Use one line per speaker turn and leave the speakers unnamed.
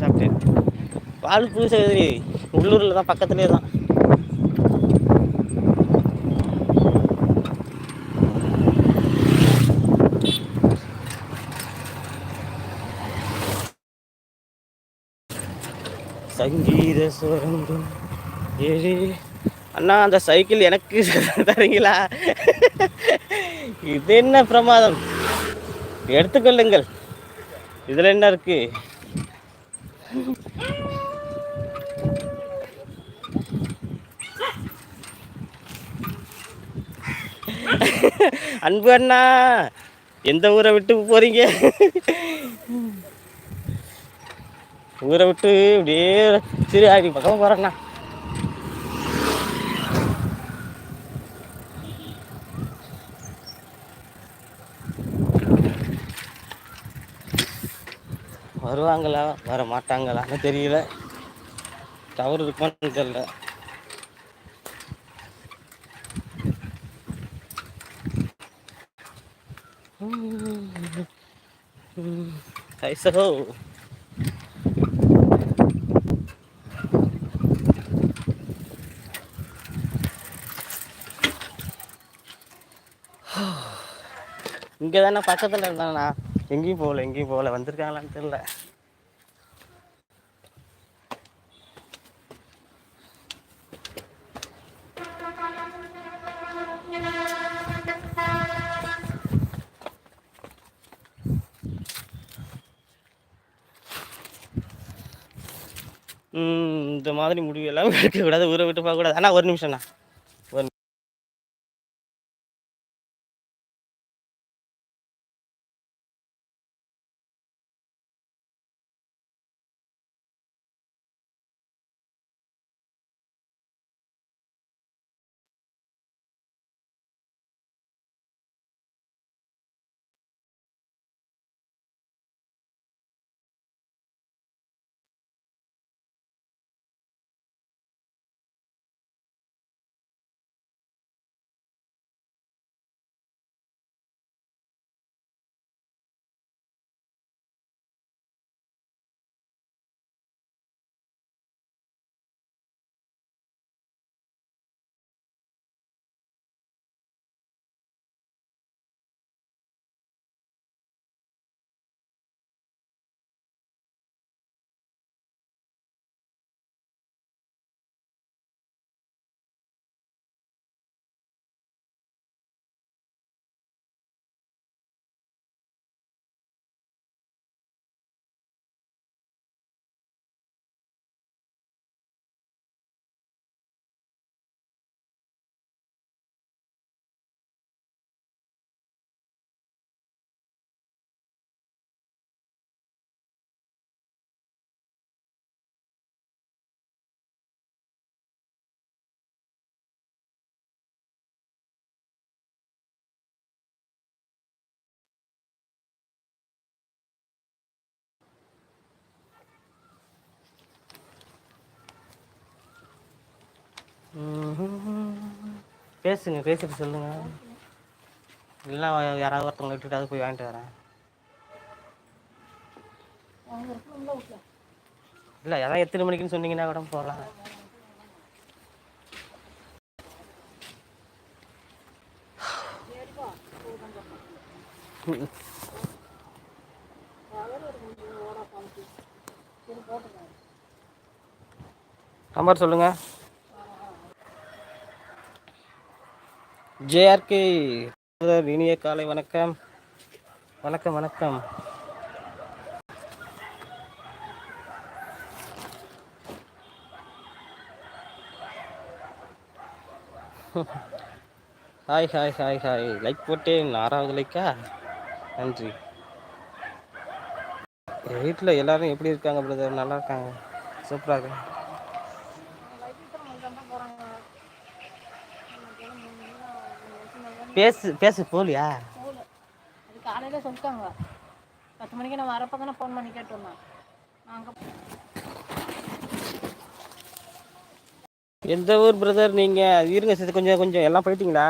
சாப்பிட்டேன். வாழ்ப்பு சகோதரி உள்ளூரில் தான் பக்கத்துலேயே தான். சங்கீத சுரங்கம். ஏழே. அண்ணா அந்த சைக்கிள் எனக்கு தரீங்களா? இது என்ன பிரமாதம்? எடுத்துக்கொள்ளுங்கள் இதில் என்ன இருக்கு? அன்பு அண்ணா எந்த ஊரை விட்டு போறீங்க? ஊரை விட்டு அப்படியே சரி அப்படி பக்கம் போறேண்ணா வருவாங்களா? வர மாட்டாங்களான்னு தெரியல. தவறு இருக்கான்னு தெரியல. ஐசோ. இங்கே தானே பக்கத்தில் இருந்தாங்கண்ணா எங்கேயும் போகல எங்கேயும் போகல. வந்திருக்காங்களான்னு தெரியல. இந்த மாதிரி முடிவு எல்லாம் எடுக்கக்கூடாது ஊரை விட்டு போகக்கூடாது. அண்ணா ஒரு நிமிஷம்ண்ணா பேசுங்க பேசிட்டு சொல்லுங்க. இல்லைன்னா யாராவது ஒருத்தவங்க விட்டுட்டு போய் வாங்கிட்டு வரேன். இல்லை எதாவது எத்தனை மணிக்குன்னு சொன்னீங்கன்னா கூட போகலாம். நம்பர் சொல்லுங்க. ஜேஆர்கே இனிய காலை வணக்கம். வணக்கம் வணக்கம். Hi hi hi hi like போட்டேன். ஆறாவது லைக்கா நன்றி. வீட்டில் எல்லாரும் எப்படி இருக்காங்க பிரதர் நல்லா இருக்காங்க? சூப்பராக இருக்காங்க. பேசு பேசு போலியா?
போகல அது காலையில் சொல்லிட்டாங்க. பத்து மணிக்கு நான் வரப்போ தானே ஃபோன் பண்ணி கேட்டு வந்தேன் நாங்கள்
எந்த ஊர் பிரதர் நீங்கள் இருங்க கொஞ்சம் கொஞ்சம். எல்லாம் போயிட்டீங்களா?